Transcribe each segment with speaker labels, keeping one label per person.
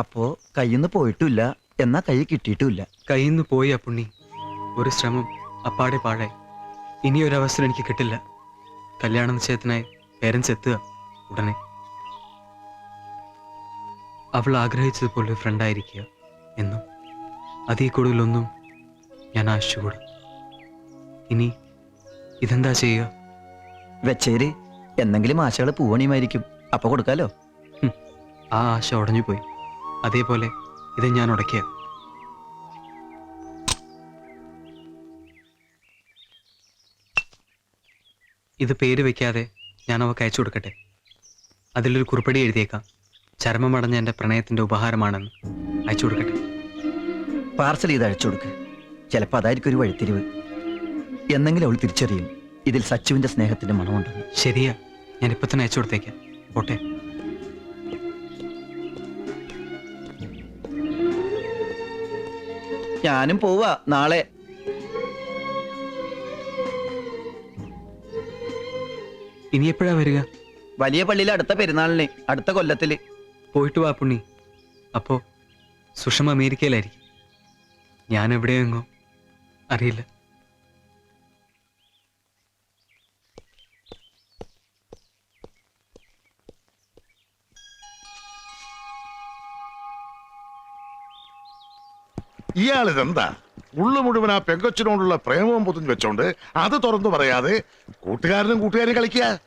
Speaker 1: അപ്പോ കയ്യിന്ന് പോയിട്ടില്ല എന്നാ കൈ കിട്ടിയിട്ടുമില്ല
Speaker 2: കയ്യിൽ നിന്ന് പോയി ആ പുണ്ണി. ഒരു ശ്രമം അപ്പാടെ പാടെ ഇനി ഒരു ഇനിയൊരവസരം എനിക്ക് കിട്ടില്ല. കല്യാണ നിശ്ചയത്തിനായി പേരൻസ് എത്തുക ഉടനെ. അവൾ ആഗ്രഹിച്ചതുപോലെ ഫ്രണ്ട് ആയിരിക്കുക എന്നും അതിൽ കൂടുതലൊന്നും ഞാൻ ആശിച്ചുകൂടാ. ഇനി ഇതെന്താ ചെയ്യുക?
Speaker 1: വെച്ചേര് എന്തെങ്കിലും ആശകൾ പൂവണിയുമായിരിക്കും. അപ്പൊ കൊടുക്കാലോ?
Speaker 2: ആ ആശ ഉടഞ്ഞു പോയി അതേപോലെ ഇത് ഞാൻ ഉടക്കിയ. ഇത് പേര് വെക്കാതെ ഞാൻ അവ കയച്ചു കൊടുക്കട്ടെ. അതിലൊരു കുറിപ്പടി എഴുതിയേക്കാം. ചരമമടഞ്ഞ എന്റെ പ്രണയത്തിന്റെ ഉപഹാരമാണെന്ന്. അയച്ചു കൊടുക്കട്ടെ.
Speaker 1: പാർസൽ ചെയ്ത് അയച്ചു കൊടുക്ക്. ചിലപ്പോ അതായിരിക്കും ഒരു വഴിത്തിരിവ്. എന്നെങ്കിലും അവൾ തിരിച്ചറിയും. ഇതിൽ സച്ചുവിന്റെ സ്നേഹത്തിന്റെ മണമുണ്ടെന്ന്.
Speaker 2: ശരിയാ. ഞാൻ ഇപ്പൊ തന്നെ അയച്ചു കൊടുത്തേക്കാം. പോട്ടെ.
Speaker 1: ഞാനും പോവാ നാളെ.
Speaker 2: ഇനി എപ്പോഴാ വരിക?
Speaker 1: വലിയ പള്ളിയിലെ അടുത്ത പെരുന്നാളിന് അടുത്ത കൊല്ലത്തിൽ.
Speaker 2: പോയിട്ട് വാ പുണ്ണി. അപ്പോ സുഷമ അമേരിക്കയിലായിരിക്കും. ഞാൻ എവിടെയെങ്ങോ അറിയില്ല.
Speaker 3: ഇയാളിതെന്താ? ഉള്ളു മുഴുവൻ ആ പെങ്കൊച്ചിനോടുള്ള പ്രേമവും പൊതിഞ്ഞു വെച്ചോണ്ട് അത് തുറന്നു പറയാതെ കൂട്ടുകാരനും കൂട്ടുകാരും കളിക്കുക?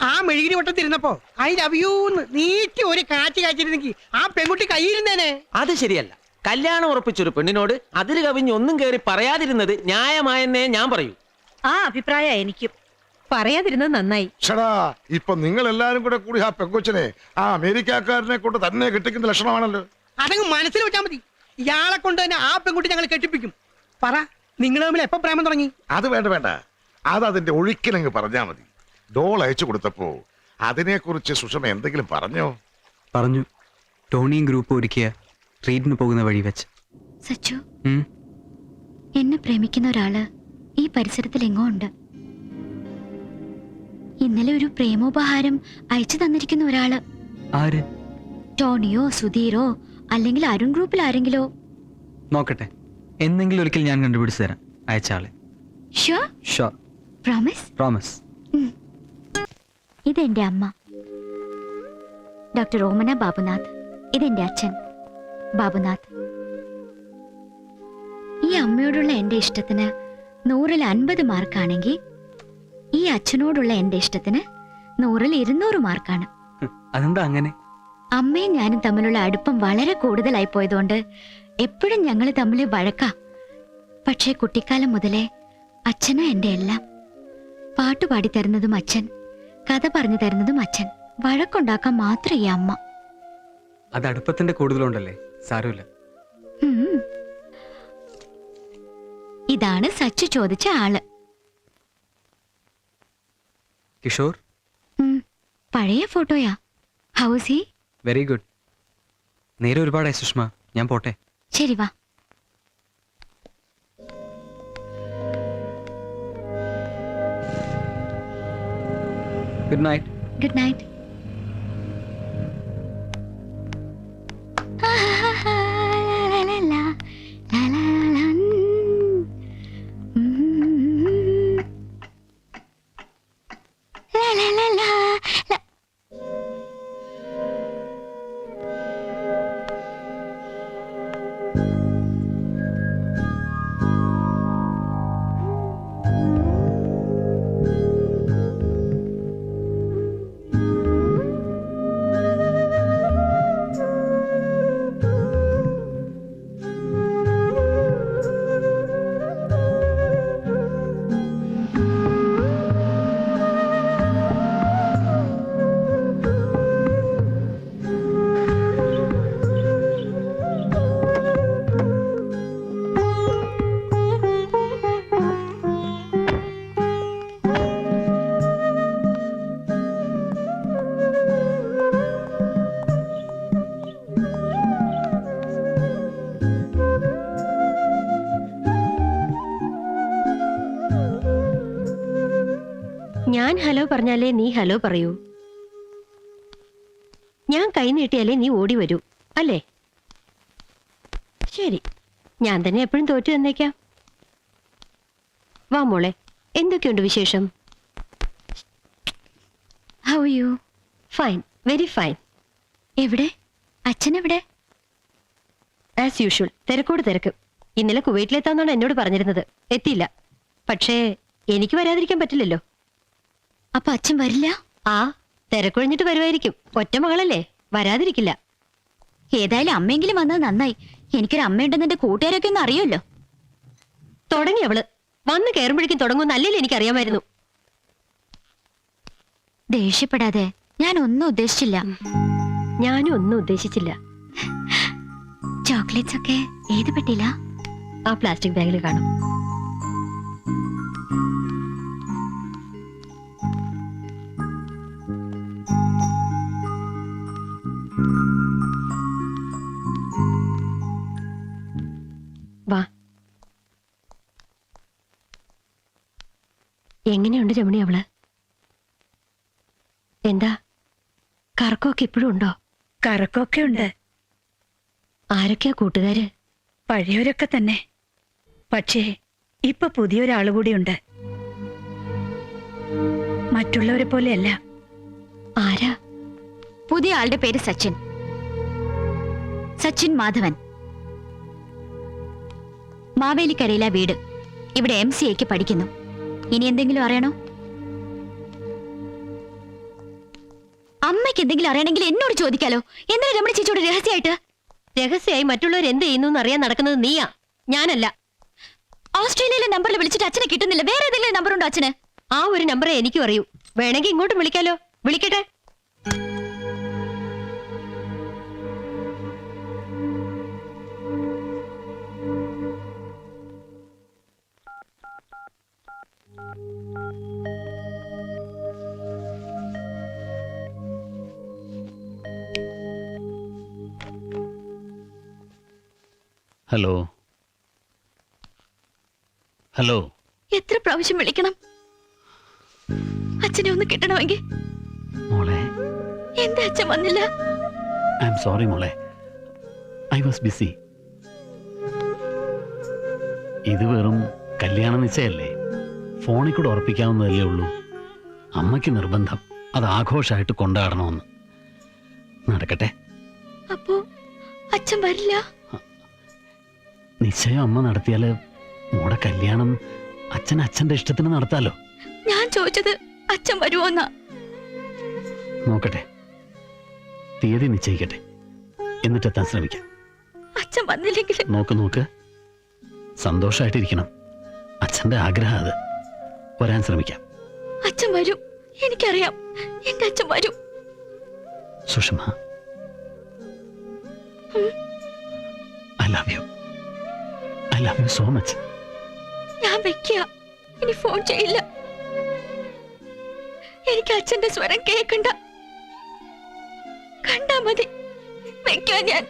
Speaker 4: ആ മെഴുകിരി വട്ടത്തിരുന്നപ്പോ ഐ ലവ് യൂന്ന് നീട്ടി ഒരു കാറ്റ് കാച്ചിരുന്നെങ്കിൽ ആ പെൺകുട്ടി കയ്യിരുന്നേനെ
Speaker 5: അത് ശരിയല്ല. കല്യാണം ഉറപ്പിച്ചൊരു പെണ്ണിനോട് അതിൽ കവിഞ്ഞ് ഒന്നും കയറി പറയാതിരുന്നത് ന്യായമായെന്നേ ഞാൻ പറയൂ.
Speaker 6: ആ അഭിപ്രായ എനിക്കും. പറയാതിരുന്നത് നന്നായി.
Speaker 3: ഷടാ ഇപ്പൊ നിങ്ങൾ എല്ലാരും കൂടെ കൂടി ആ പെങ്കൊച്ചിനെ ആ അമേരിക്കക്കാരനെ കൊണ്ട് തന്നെ കിട്ടിക്കുന്ന ലക്ഷണമാണല്ലോ.
Speaker 4: അതങ്ങ് മനസ്സിൽ വെച്ചാൽ മതി. ഇയാളെ കൊണ്ട് തന്നെ ആ പെൺകുട്ടി ഞങ്ങൾ കെട്ടിപ്പിക്കും. പറ നിങ്ങൾ തമ്മിൽ എപ്പോ പ്രേമം തുടങ്ങി?
Speaker 3: അത് വേണ്ട വേണ്ട. അത് അതിന്റെ ഒഴുക്കിലങ്ങ് പറഞ്ഞാ മതി. ഡോൾ അയച്ചു കൊടുത്തപ്പോ അതിനെക്കുറിച്ച് സുഷമ എന്തെങ്കിലും പറഞ്ഞോ?
Speaker 2: പറഞ്ഞു. ടോണിയും ഗ്രൂപ്പ് ഒരുക്കിയ ട്രീറ്റിന് പോകുന്ന വഴി വെച്ച്.
Speaker 7: സച്ചു.
Speaker 2: ഉം,
Speaker 7: എന്നെ പ്രേമിക്കുന്ന ഒരാൾ ഈ പരിസരത്തിൽ എങ്ങോ ഉണ്ട്. ഇന്നലെ ഒരു പ്രേമോപഹാരം അയച്ചു തന്നിരിക്കുന്ന ഒരാൾ.
Speaker 2: ആര്?
Speaker 7: ടോണിയോ സുധീറോ അല്ലെങ്കിൽ അരുൺ ഗ്രൂപ്പിൽ ആരെങ്കിലോ?
Speaker 2: നോക്കട്ടെ. എന്നെങ്കിലും ഒരിക്കൽ ഞാൻ കണ്ടുപിടിച്ചു തരാം. അയച്ച ആളെ.
Speaker 7: ഷോ
Speaker 2: ഷോ
Speaker 7: പ്രോമിസ്
Speaker 2: പ്രോമിസ്
Speaker 7: ഇതെന്റെ അമ്മ. ഡോക്ടർ ഓമന ബാബുനാഥ്. ഇതെന്റെ അച്ഛൻ ബാബുനാഥ്. ഈ അമ്മയോടുള്ള എന്റെ ഇഷ്ടത്തിന് നൂറിൽ അൻപത് മാർക്കാണെങ്കിൽ ഈ അച്ഛനോടുള്ള എന്റെ ഇഷ്ടത്തിന് നൂറിൽ ഇരുന്നൂറ് മാർക്കാണ്.
Speaker 2: അതെന്താ അങ്ങനെ?
Speaker 7: അമ്മയും ഞാനും തമ്മിലുള്ള അടുപ്പം വളരെ കൂടുതലായി പോയതുകൊണ്ട് എപ്പോഴും ഞങ്ങൾ തമ്മിൽ വഴക്കാം. പക്ഷേ കുട്ടിക്കാലം മുതലേ അച്ഛനും എന്റെ എല്ലാം. പാട്ട് പാടി തരുന്നതും അച്ഛൻ കഥ പറഞ്ഞു തരുന്നതും അച്ഛൻ. വഴക്കുണ്ടാക്കാൻ മാത്രം ഈ അമ്മ.
Speaker 2: അത് അടുപ്പത്തിന്റെ കൂടുതലുണ്ടല്ലേ സാരമില്ല.
Speaker 7: ഇതാണ് സച്ചു ചോദിച്ച ആൾ.
Speaker 2: കിഷോർ.
Speaker 7: പഴയ ഫോട്ടോയാ. ഹൗസ്? ഹി
Speaker 2: വെരി ഗുഡ് നേരെ ഒരുപാടായി സുഷമ. ഞാൻ പോട്ടെ.
Speaker 7: ശരി വാ.
Speaker 2: ഗുഡ് നൈറ്റ്
Speaker 7: ഗുഡ് നൈറ്റ്
Speaker 6: ഞാൻ ഹലോ പറഞ്ഞാലേ നീ ഹലോ പറയൂ. ഞാൻ കൈ നീട്ടിയാലേ നീ ഓടി വരൂ അല്ലേ? ശരി ഞാൻ തന്നെ എപ്പോഴും തോറ്റു തന്നേക്കാം. വാ മോളെ എന്തൊക്കെയുണ്ട് വിശേഷം?
Speaker 7: How you
Speaker 6: fine very fine
Speaker 7: എവിടെ? അച്ഛൻ എവിടെ
Speaker 6: ആസ് യൂഷ്വൽ തിരക്കോട് തിരക്ക്. ഇന്നലെ കുവൈറ്റിലെത്താന്നാണ് എന്നോട് പറഞ്ഞിരുന്നത്. എത്തിയില്ല. പക്ഷേ എനിക്ക് വരാതിരിക്കാൻ പറ്റില്ലല്ലോ.
Speaker 7: അപ്പൊ അച്ഛൻ വരില്ല?
Speaker 6: ആ തിരക്കൊഴിഞ്ഞിട്ട് വരുമായിരിക്കും ഒറ്റ മകളല്ലേ? വരാതിരിക്കില്ല.
Speaker 7: ഏതായാലും അമ്മയെങ്കിലും വന്നത് നന്നായി. എനിക്കൊരു അമ്മയുണ്ടെന്ന് എന്റെ കൂട്ടുകാരൊക്കെ ഒന്ന് അറിയുമല്ലോ.
Speaker 6: തുടങ്ങി അവൾ. വന്ന് കയറുമ്പോഴേക്കും തുടങ്ങും നല്ലല്ലേ എനിക്കറിയാമായിരുന്നു.
Speaker 7: ദേഷ്യപ്പെടാതെ. ഞാൻ ഒന്നും ഉദ്ദേശിച്ചില്ല.
Speaker 6: ഞാനും ഒന്നും ഉദ്ദേശിച്ചില്ല.
Speaker 7: ചോക്ലേറ്റ്സ് ഒക്കെ ഏത് പെട്ടില്ല
Speaker 6: ആ പ്ലാസ്റ്റിക് ബാഗിൽ കാണും. എങ്ങനെയുണ്ട് രമണി അവൾ? എന്താ? കറക്കമൊക്കെ ഇപ്പോഴും ഉണ്ടോ?
Speaker 8: കറക്കമൊക്കെ ഉണ്ട്.
Speaker 6: ആരൊക്കെയാ കൂട്ടുകാര്?
Speaker 8: പഴയവരൊക്കെ തന്നെ. പക്ഷേ ഇപ്പൊ പുതിയൊരാൾ കൂടിയുണ്ട്. മറ്റുള്ളവരെ പോലെയല്ല.
Speaker 6: ആരാ?
Speaker 7: പുതിയ ആളുടെ പേര് സച്ചിൻ. സച്ചിൻ മാധവൻ. മാവേലിക്കരയില വീട്. ഇവിടെ എം സി എക്ക് പഠിക്കുന്നു. ഇനി എന്തെങ്കിലും അറിയണോ? അമ്മയ്ക്ക് എന്തെങ്കിലും അറിയണമെങ്കിൽ എന്നോട് ചോദിക്കാലോ. എന്തിനാ രമണി ചേച്ചിയോട് രഹസ്യമായിട്ട്?
Speaker 6: രഹസ്യമായി മറ്റുള്ളവർ എന്ത് ചെയ്യുന്നു എന്നറിയാൻ നടക്കുന്നത് നീയാ. ഞാനല്ല.
Speaker 7: ഓസ്ട്രേലിയയിലെ നമ്പറിൽ വിളിച്ചിട്ട് അച്ഛനെ കിട്ടുന്നില്ല. വേറെ ഏതെങ്കിലും നമ്പർ ഉണ്ടോ അച്ഛന്?
Speaker 6: ആ ഒരു നമ്പറേ എനിക്കും അറിയൂ. വേണമെങ്കിൽ ഇങ്ങോട്ടും വിളിക്കാലോ. വിളിക്കട്ടെ?
Speaker 9: ഹലോ. ഹലോ.
Speaker 7: എത്ര പ്രാവശ്യം വിളിക്കണം? അച്ഛനെ ഒന്ന് കിട്ടണമെങ്കിൽ.
Speaker 9: മോളെ.
Speaker 7: എന്താ അച്ഛൻ വന്നില്ല?
Speaker 9: ഐ എം സോറി മോളെ. I was busy. ഇത് വെറും കല്യാണ നിശ്ചയല്ലേ? ഫോണിൽ കൂടെ ഉറപ്പിക്കാവുന്നതല്ലേ ഉള്ളൂ. അമ്മയ്ക്ക് നിർബന്ധം അത് ആഘോഷമായിട്ട് കൊണ്ടാടണമെന്ന്. നടക്കട്ടെ.
Speaker 7: അപ്പോ അച്ഛൻ വരില്ല?
Speaker 9: നിശ്ചയം അമ്മ നടത്തിയാൽ മോടെ കല്യാണം അച്ഛൻ അച്ഛന്റെ ഇഷ്ടത്തിന് നടത്താലോ?
Speaker 7: ഞാൻ ചോദിച്ചത് അച്ഛൻ വരുമോന്നാ
Speaker 9: നോക്കട്ടെ. തീയതി നിശ്ചയിക്കട്ടെ. എന്നിട്ടെത്താൻ ശ്രമിക്കാം.
Speaker 7: അച്ഛൻ വന്നില്ലെങ്കിൽ
Speaker 9: നോക്ക് നോക്ക്. സന്തോഷമായിട്ടിരിക്കണം അച്ഛന്റെ ആഗ്രഹം അത്. വരാൻ ശ്രമിക്കാം.
Speaker 7: അച്ഛൻ വരും. എനിക്കറിയാം. എന്റെ അച്ഛൻ വരും.
Speaker 9: Sushama. I love you I love you so much.
Speaker 7: ഞാൻ വെക്കുക ഇനി ഫോൺ ചെയ്യില്ല. എനിക്ക് അച്ഛന്റെ സ്വരം കേൾക്കണ്ട കണ്ടാ മതി. വെക്കുക ഞാൻ.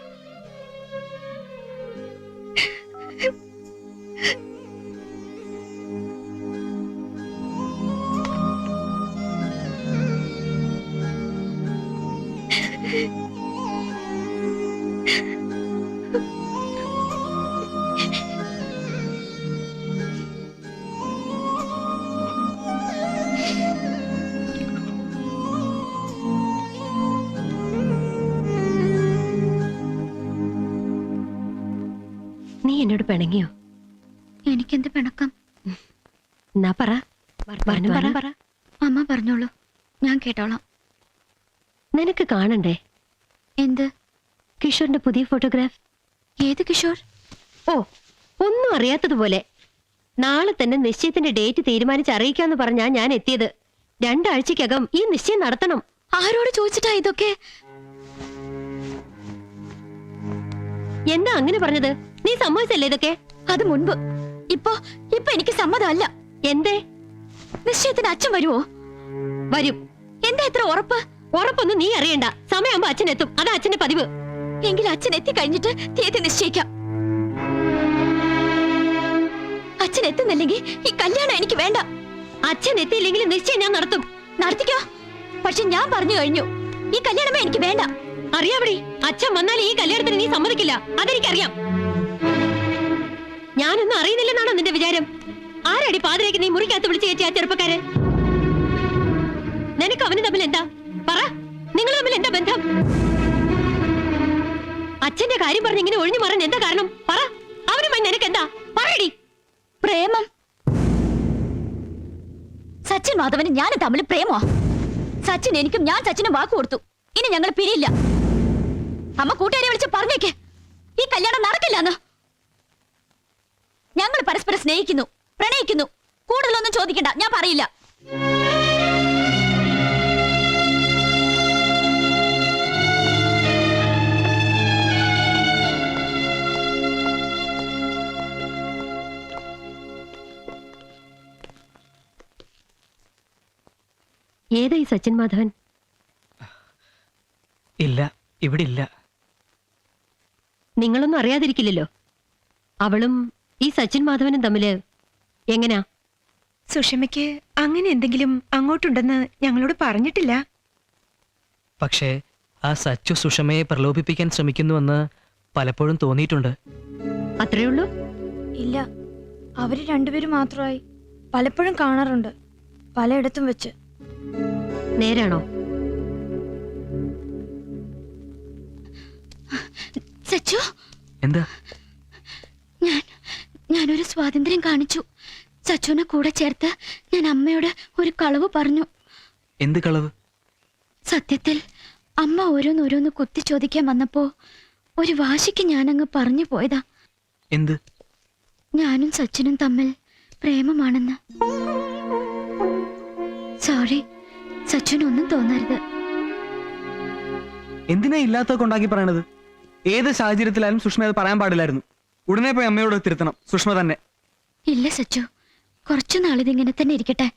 Speaker 7: ഞാൻ കേട്ടോളാം.
Speaker 6: നിനക്ക് കാണണ്ടേ?
Speaker 7: എന്ത്?
Speaker 6: കിഷോറിന്റെ പുതിയ ഫോട്ടോഗ്രാഫ്.
Speaker 7: ഏത് കിഷോർ?
Speaker 6: ഓ ഒന്നും അറിയാത്തതുപോലെ. നാളെ തന്നെ നിശ്ചയത്തിന്റെ ഡേറ്റ് തീരുമാനിച്ച് അറിയിക്കാന്ന് പറഞ്ഞാ ഞാൻ എത്തിയത്. രണ്ടാഴ്ചക്കകം ഈ നിശ്ചയം നടത്തണം.
Speaker 7: ആരോട് ചോദിച്ചിട്ടാ ഇതൊക്കെ?
Speaker 6: എന്താ അങ്ങനെ പറഞ്ഞത്? നീ സമ്മതിച്ചല്ലേ ഇതൊക്കെ?
Speaker 7: അത് മുൻപ്. ഇപ്പൊ ഇപ്പൊ എനിക്ക് സമ്മതമല്ല.
Speaker 6: എന്തേ?
Speaker 7: നിശ്ചയത്തിന് അച്ഛൻ വരുമോ
Speaker 6: വരും.
Speaker 7: എന്താ ഇത്ര ഉറപ്പ്?
Speaker 6: ഉറപ്പൊന്നും നീ അറിയണ്ട. സമയമാകുമ്പോ അച്ഛൻ എത്തും അതാ അച്ഛന്റെ പതിവ്.
Speaker 7: എങ്കിൽ അച്ഛൻ എത്തി കഴിഞ്ഞിട്ട് തീയതി നിശ്ചയിക്കാം. അച്ഛൻ എത്തുന്നില്ലെങ്കിൽ ഈ കല്യാണം എനിക്ക് വേണ്ട.
Speaker 6: അച്ഛൻ എത്തിയില്ലെങ്കിൽ നിശ്ചയം ഞാൻ നടത്തും.
Speaker 7: നടത്തിക്കോ. പക്ഷെ ഞാൻ പറഞ്ഞു കഴിഞ്ഞു. ഈ കല്യാണമേ എനിക്ക് വേണ്ട.
Speaker 6: അറിയാവടി അച്ഛൻ വന്നാൽ ഈ കല്യാണത്തിന് നീ സമ്മതിക്കില്ല. അതെനിക്കറിയാം. ഞാനൊന്നും അറിയുന്നില്ലെന്നാണോ നിന്റെ വിചാരം? ആരടി പാതിരേക്ക് നീ മുറിക്കകത്ത് വിളിച്ചു കയറ്റിയ ആ ചെറുപ്പക്കാരൻ? നിനക്ക് അവന് തമ്മിൽ എന്താ പറ. നിങ്ങൾ തമ്മിൽ എന്താ ബന്ധം? അച്ഛന്റെ കാര്യം പറഞ്ഞ് ഇങ്ങനെ ഒഴിഞ്ഞു മാറാൻ എന്താ കാരണം? പറ. അവനുമായി നിനക്ക് എന്താ പറയടി.
Speaker 7: പ്രേമം. സച്ചിൻ മാധവന് ഞാനും തമ്മിൽ പ്രേമോ സച്ചിൻ എനിക്കും ഞാൻ സച്ചിനും വാക്ക് കൊടുത്തു. ഇനി ഞങ്ങൾ പിരിയില്ല. അമ്മ കൂട്ടുകാരെ വിളിച്ച് പറഞ്ഞേക്ക്. ഈ കല്യാണം നടക്കില്ലെന്ന്. ഞങ്ങൾ പരസ്പരം സ്നേഹിക്കുന്നു പ്രണയിക്കുന്നു. കൂടുതലൊന്നും ചോദിക്കണ്ട ഞാൻ പറയില്ല.
Speaker 6: ഏതായി സച്ചിൻ മാധവൻ?
Speaker 2: ഇല്ല ഇവിടെ ഇല്ല
Speaker 6: നിങ്ങളൊന്നും അറിയാതിരിക്കില്ലല്ലോ. അവളും ഈ സച്ചിൻ മാധവനും തമ്മിൽ എങ്ങനാ?
Speaker 8: സുഷമയ്ക്ക് അങ്ങനെ എന്തെങ്കിലും അങ്ങോട്ടുണ്ടെന്ന് ഞങ്ങളോട് പറഞ്ഞിട്ടില്ല.
Speaker 2: പക്ഷേ ആ സച്ചു സുഷമയെ പ്രലോഭിപ്പിക്കാൻ ശ്രമിക്കുന്നുവെന്ന് പലപ്പോഴും തോന്നിയിട്ടുണ്ട്.
Speaker 6: അത്രേ ഉള്ളൂ?
Speaker 10: ഇല്ല അവർ രണ്ടുപേരും മാത്രമായി പലപ്പോഴും കാണാറുണ്ട് പലയിടത്തും വെച്ച്.
Speaker 6: നേരാണോ?
Speaker 7: സച്ചു?
Speaker 2: എന്താ?
Speaker 7: ഞാൻ ഞാനൊരു സ്വാതന്ത്ര്യം കാണിച്ചു. സച്ചുവിനെ കൂടെ ചേർത്ത് ഞാൻ അമ്മയോട് ഒരു കളവ് പറഞ്ഞു.
Speaker 2: എന്ത് കളവ്?
Speaker 7: സത്യത്തിൽ അമ്മ ഓരോന്നോരോന്ന് കുത്തി ചോദിക്കാൻ വന്നപ്പോ ഒരു വാശിക്ക് ഞാനങ്ങ് പറഞ്ഞു പോയതാ.
Speaker 2: എന്ത്?
Speaker 7: ഞാനും സച്ചിനും തമ്മിൽ പ്രേമമാണെന്ന്. സച്ചിനൊന്നും തോന്നരുത്.
Speaker 2: എന്തിനാ ഇല്ലാത്ത ഉണ്ടാക്കി പറയണത്? ഏത് സാഹചര്യത്തിലായാലും സുഷ്മ അത് പറയാൻ പാടില്ലായിരുന്നു. ഉടനെ പോയി അമ്മയോട് തിരുത്തണം. സുഷ്മ തന്നെ.
Speaker 7: ഇല്ല സച്ചു. കുറച്ചു നാളിതിങ്ങനെ തന്നെ ഇരിക്കട്ടെ.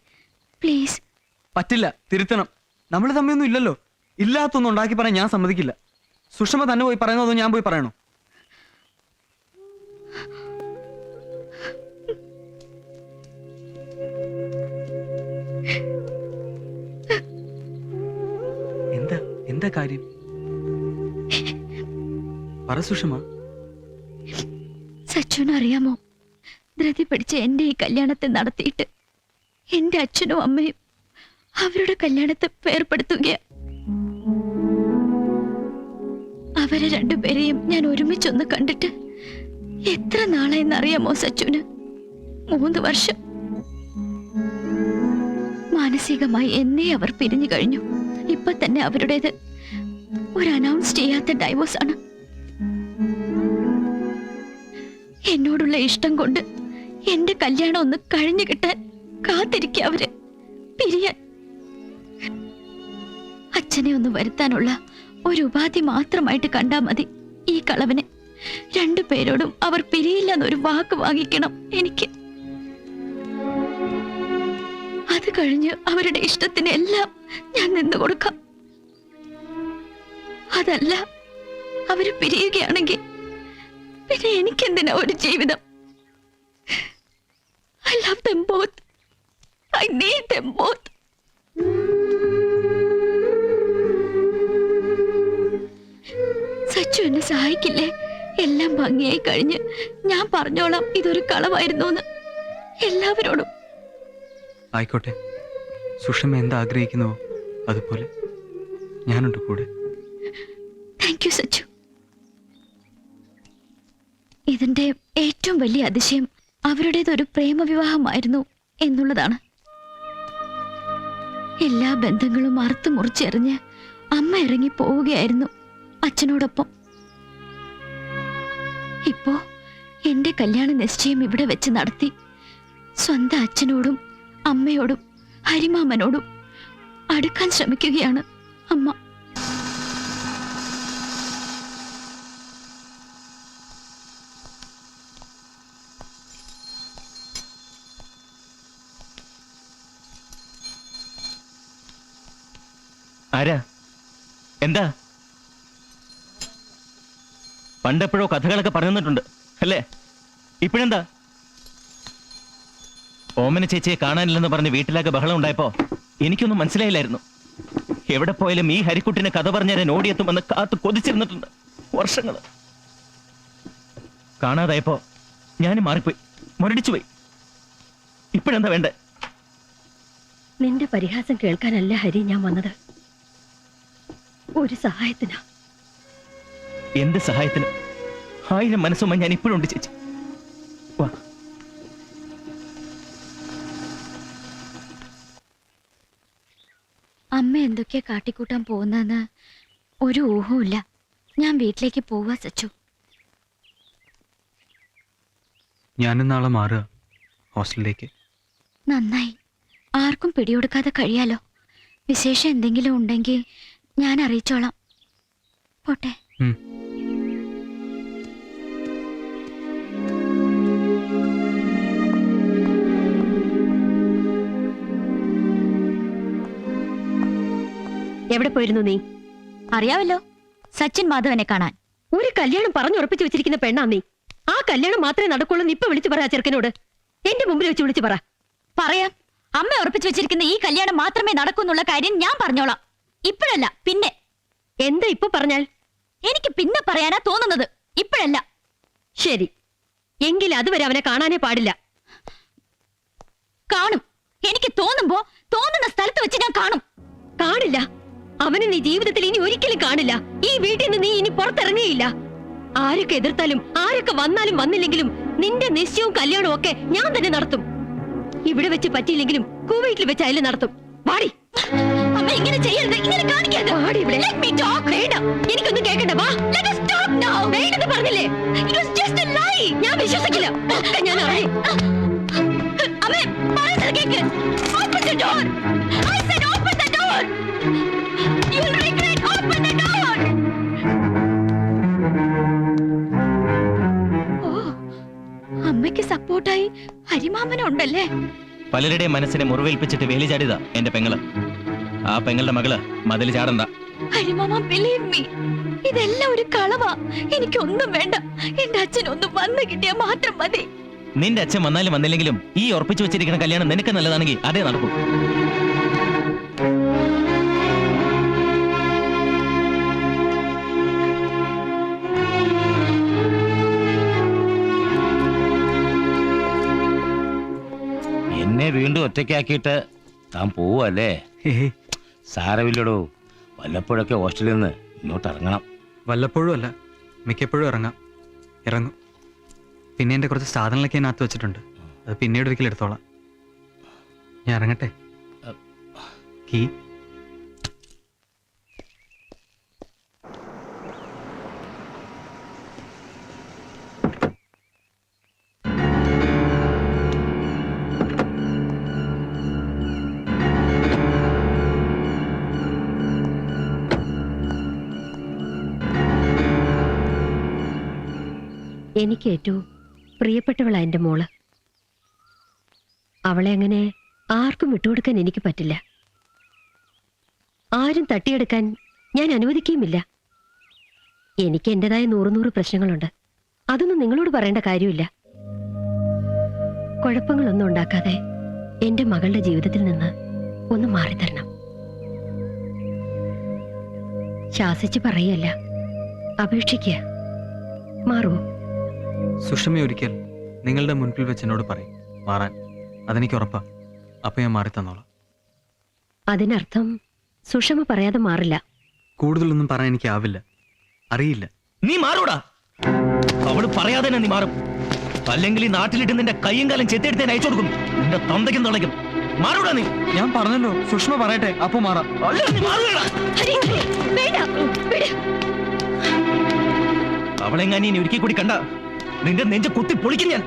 Speaker 7: പ്ലീസ്.
Speaker 2: പറ്റില്ല. തിരുത്തണം. നമ്മൾ തമ്മിയൊന്നും ഇല്ലല്ലോ. ഇല്ലാത്തൊന്നും ഉണ്ടാക്കി പറയാൻ ഞാൻ സമ്മതിക്കില്ല. സുഷമ തന്നെ പോയി പറയുന്നതോ ഞാൻ പോയി പറയണോ? എന്താ കാര്യം? പറ സുഷമ.
Speaker 7: സച്ചുവിന് അറിയാമോ? ധൃതി പിടിച്ച് എന്റെ ഈ കല്യാണത്തെ നടത്തിയിട്ട് എന്റെ അച്ഛനും അമ്മയും അവരുടെ കല്യാണത്തെ വേർപ്പെടുത്തുകയാ. അവരെ രണ്ടുപേരെയും ഞാൻ ഒരുമിച്ചൊന്ന് കണ്ടിട്ട് എത്ര നാളായെന്നറിയാമോ സച്ചുന് മൂന്ന് വർഷം. മാനസികമായി എന്നെ അവർ പിരിഞ്ഞു കഴിഞ്ഞു. ഇപ്പൊ തന്നെ അവരുടേത് ഒരു അനൗൺസ് ചെയ്യാത്ത ഡൈവോഴ്സ് ആണ്. എന്നോടുള്ള ഇഷ്ടം കൊണ്ട് എന്റെ കല്യാണം ഒന്ന് കഴിഞ്ഞു കിട്ടാൻ കാത്തിരിക്കുക അവർ. പിരിയാൻ. അച്ഛനെ ഒന്ന് വരുത്താനുള്ള ഒരു ഉപാധി മാത്രമായിട്ട് കണ്ടാ മതി ഈ കളവനെ. രണ്ടു പേരോടും അവർ പിരിയില്ലെന്നൊരു വാക്ക് വാങ്ങിക്കണം എനിക്ക്. അത് കഴിഞ്ഞ് അവരുടെ ഇഷ്ടത്തിന് എല്ലാം ഞാൻ നിന്നു കൊടുക്കാം. അതല്ല. അവർ പിരിയുകയാണെങ്കിൽ പിന്നെ എനിക്കെന്തിനാ ഒരു ജീവിതം? I love them both I need them both. Sachu എന്നെ സഹായിക്കില്ലേ? എല്ലാം ഭംഗിയായി കഴിഞ്ഞ് ഞാൻ പറഞ്ഞോളാം ഇതൊരു കളവായിരുന്നു എന്ന് എല്ലാവരോടും.
Speaker 2: ആയിക്കോട്ടെ. സുഷമ എന്താഗ്രഹിക്കുന്നുവോ? അതുപോലെ ഞാനുണ്ട് കൂടെ.
Speaker 7: Thank you Sachu. ഇതിന്റെ ഏറ്റവും വലിയ അതിശയം അവരുടേതൊരു പ്രേമവിവാഹമായിരുന്നു എന്നുള്ളതാണ്. എല്ലാ ബന്ധങ്ങളും അറുത്തു മുറിച്ചെറിഞ്ഞ് അമ്മ ഇറങ്ങി പോവുകയായിരുന്നു അച്ഛനോടൊപ്പം. ഇപ്പോ എന്റെ കല്യാണ നിശ്ചയം ഇവിടെ വെച്ച് നടത്തി. സ്വന്തം അച്ഛനോടും അമ്മയോടും ഹരിമാമനോടും അടുക്കാൻ ശ്രമിക്കുകയാണ് അമ്മ.
Speaker 9: ആരാ? എന്താ? പണ്ടെപ്പോഴോ കഥകളൊക്കെ പറഞ്ഞു തന്നിട്ടുണ്ട് അല്ലേ? ഇപ്പോഴെന്താ? ഓമന ചേച്ചിയെ കാണാനില്ലെന്ന് പറഞ്ഞ് വീട്ടിലാകെ ബഹളം ഉണ്ടായപ്പോ എനിക്കൊന്നും മനസ്സിലായില്ലായിരുന്നു. എവിടെ പോയാലും ഈ ഹരിക്കുട്ടിനെ കഥ പറഞ്ഞാൽ ഓടിയെത്തുമെന്ന് കാത്തു കൊതിച്ചിരുന്നിട്ടുണ്ട് വർഷങ്ങൾ കാണാതായപ്പോ ഞാൻ മാറിപ്പോയി മുരടിച്ചു പോയി ഇപ്പോഴെന്താ വേണ്ടേ?
Speaker 6: നിന്റെ പരിഹാസം കേൾക്കാനല്ല ഹരി ഞാൻ വന്നത്. ഒരു സഹായത്തിനാ.
Speaker 9: എന്ത് സഹായത്തിന്? ആയിരം മനസ്സുമായി ഞാൻ ഇപ്പോഴും ഉണ്ട് ചേച്ചി. വാ.
Speaker 7: അമ്മ എന്തൊക്കെയാ കാട്ടിക്കൂട്ടാൻ പോകുന്നതെന്ന് ഒരു ഊഹവുമില്ല ഞാൻ വീട്ടിലേക്ക് പോവാ സച്ചു.
Speaker 2: ഞാനും നാളെ മാറുക ഹോസ്റ്റലിലേക്ക്.
Speaker 7: നന്നായി. ആർക്കും പിടികൊടുക്കാതെ കഴിയാലോ. വിശേഷം എന്തെങ്കിലും ഉണ്ടെങ്കിൽ ഞാൻ അറിയിച്ചോളാം. പോട്ടെ.
Speaker 6: എവിടെ പോയിരുന്നു നീ?
Speaker 7: അറിയാവല്ലോ. സച്ചിൻ മാധവനെ കാണാൻ.
Speaker 6: ഒരു കല്യാണം പറഞ്ഞു പറഞ്ഞുറപ്പിച്ചു വെച്ചിരിക്കുന്ന പെണ്ണാ നീ. ആ കല്യാണം മാത്രമേ നടക്കുള്ളൂ ഇപ്പൊ വിളിച്ചു പറ ചെറുക്കനോട്. എന്റെ മുമ്പിൽ വെച്ച് വിളിച്ചു പറ.
Speaker 7: പറയാം. അമ്മ ഉറപ്പിച്ചു വെച്ചിരിക്കുന്ന ഈ കല്യാണം മാത്രമേ നടക്കൂ എന്നുള്ള കാര്യം ഞാൻ പറഞ്ഞോളാം. ഇപ്പോഴല്ല പിന്നെ.
Speaker 6: എന്താ ഇപ്പൊ പറഞ്ഞാൽ?
Speaker 7: എനിക്ക് പിന്നെ പറയാനാ തോന്നുന്നത്. ഇപ്പോഴല്ല.
Speaker 6: ശരി. എങ്കിൽ അതുവരെ അവനെ കാണാനേ പാടില്ല.
Speaker 7: കാണും. എനിക്ക് തോന്നുമ്പോ തോന്നുന്ന സ്ഥലത്ത് വെച്ച് ഞാൻ കാണും.
Speaker 6: കാണില്ല. അവനെ നീ ജീവിതത്തിൽ ഇനി ഒരിക്കലും കാണില്ല. ഈ വീട്ടിൽ നിന്ന് നീ ഇനി പുറത്തിറങ്ങിയില്ല. ആരൊക്കെ എതിർത്താലും ആരൊക്കെ വന്നാലും വന്നില്ലെങ്കിലും നിന്റെ നിശ്ചയവും കല്യാണവും ഒക്കെ ഞാൻ തന്നെ നടത്തും. ഇവിടെ വെച്ച് പറ്റിയില്ലെങ്കിലും കുവൈറ്റിൽ വെച്ച് അതിൽ നടത്തും. വാടി.
Speaker 7: അമ്മ ഇങ്ങനെ ചെയ്യരുത്. ഇങ്ങനെ കാണിക്കരുത്.
Speaker 6: ആടി ഇവിടെ.
Speaker 7: ലെറ്റ് മീ ടോക്ക്
Speaker 6: വേണ്ട. എനിക്കൊന്നും കേൾക്കണ്ട. വാ.
Speaker 7: Let us talk now.
Speaker 6: വേണ്ടെന്ന് പറഞ്ഞില്ലേ?
Speaker 7: It was just a lie
Speaker 6: ഞാൻ വിശ്വസിക്കില്ല. ഒക്കെ ഞാൻ അറിയും.
Speaker 7: അമ്മേ, പറയുന്നത് cake. Open the door I said open the door you will regret open the door അമ്മയ്ക്ക് സപ്പോർട്ടായി ഹരിമാമനുണ്ടല്ലേ
Speaker 9: പലരുടെ മനസ്സിനെ മുറിവേൽപ്പിച്ചിട്ട് വേലി ചാടിയതാ എന്റെ പെങ്ങൾ. ആ പെങ്ങളുടെ മകൾ മതിൽ ചാടണ്ട.
Speaker 7: ഹരിമാമ ബിലീവ് മീ ഇതെല്ലാം ഒരു കളവാ. എനിക്കൊന്നും വേണ്ട. എന്റെ അച്ഛൻ ഒന്ന് വന്നു കിട്ടിയാ മാത്രം മതി.
Speaker 9: നിന്റെ അച്ഛൻ വന്നാലും വന്നില്ലെങ്കിലും ഈ ഉറപ്പിച്ചു വെച്ചിരിക്കുന്ന കല്യാണം നിനക്ക് നല്ലതാണെങ്കിൽ അതേ നടക്കും.
Speaker 11: എന്നെ വീണ്ടും ഒറ്റയ്ക്കാക്കിയിട്ട് താൻ പോവല്ലേ സാരമില്ലടോ. വല്ലപ്പോഴൊക്കെ ഹോസ്റ്റലിൽ നിന്ന് ഇങ്ങോട്ട് ഇറങ്ങണം.
Speaker 2: വല്ലപ്പോഴും അല്ല മിക്കപ്പോഴും ഇറങ്ങാം. ഇറങ്ങും. പിന്നെ എന്റെ കുറച്ച് സാധനങ്ങളൊക്കെ അതിനകത്ത് വെച്ചിട്ടുണ്ട്. അത് പിന്നീട് ഒരിക്കലും എടുത്തോളാം. ഞാൻ ഇറങ്ങട്ടെ? കീ?
Speaker 6: എനിക്ക് ഏറ്റവും പ്രിയപ്പെട്ടവളാ എന്റെ മോൾ. അവളെ അങ്ങനെ ആർക്കും വിട്ടുകൊടുക്കാൻ എനിക്ക് പറ്റില്ല. ആരും തട്ടിയെടുക്കാൻ ഞാൻ അനുവദിക്കുകയുമില്ല. എനിക്ക് എന്റേതായ നൂറ് നൂറ് പ്രശ്നങ്ങളുണ്ട്. അതൊന്നും നിങ്ങളോട് പറയേണ്ട കാര്യമില്ല. കുഴപ്പങ്ങളൊന്നും ഉണ്ടാക്കാതെ എന്റെ മകളുടെ ജീവിതത്തിൽ നിന്ന് ഒന്ന് മാറിത്തരണം ശാസിച്ച് പറയല്ല അപേക്ഷിക്കുക മാറുമോ
Speaker 2: സുഷമ ഒരിക്കൽ നിങ്ങളുടെ മുൻപിൽ വെച്ച് എന്നോട് പറയും മാറാൻ അതെനിക്ക് ഉറപ്പാ. അപ്പൊ ഞാൻ മാറി തന്നോളാം.
Speaker 6: അതിനർത്ഥം സുഷമ പറയാതെ മാറില്ല.
Speaker 2: കൂടുതലൊന്നും പറയാൻ എനിക്ക് എനിക്കാവില്ല അറിയില്ല.
Speaker 9: നീ മാറൂടാ. അവൾ പറയാതെ തന്നെ നീ മാറും. അല്ലെങ്കിൽ ഈ നാട്ടിലിട്ട് നിന്റെ കയ്യും കാലം ചെത്തിയെടുത്ത് ഞാൻ അയച്ചു കൊടുക്കും. നിന്റെ തന്തയ്ക്കും തുളയ്ക്കും മാറൂടാ നീ.
Speaker 2: ഞാൻ പറഞ്ഞല്ലോ സുഷമ പറയട്ടെ അപ്പൊ മാറാം.
Speaker 9: അല്ല, നീ. അവളെങ്ങാനി ഒരിക്കൽ കൂടി കണ്ട നിന്റെ നെഞ്ച് കുത്തി പൊളിക്കും ഞാൻ.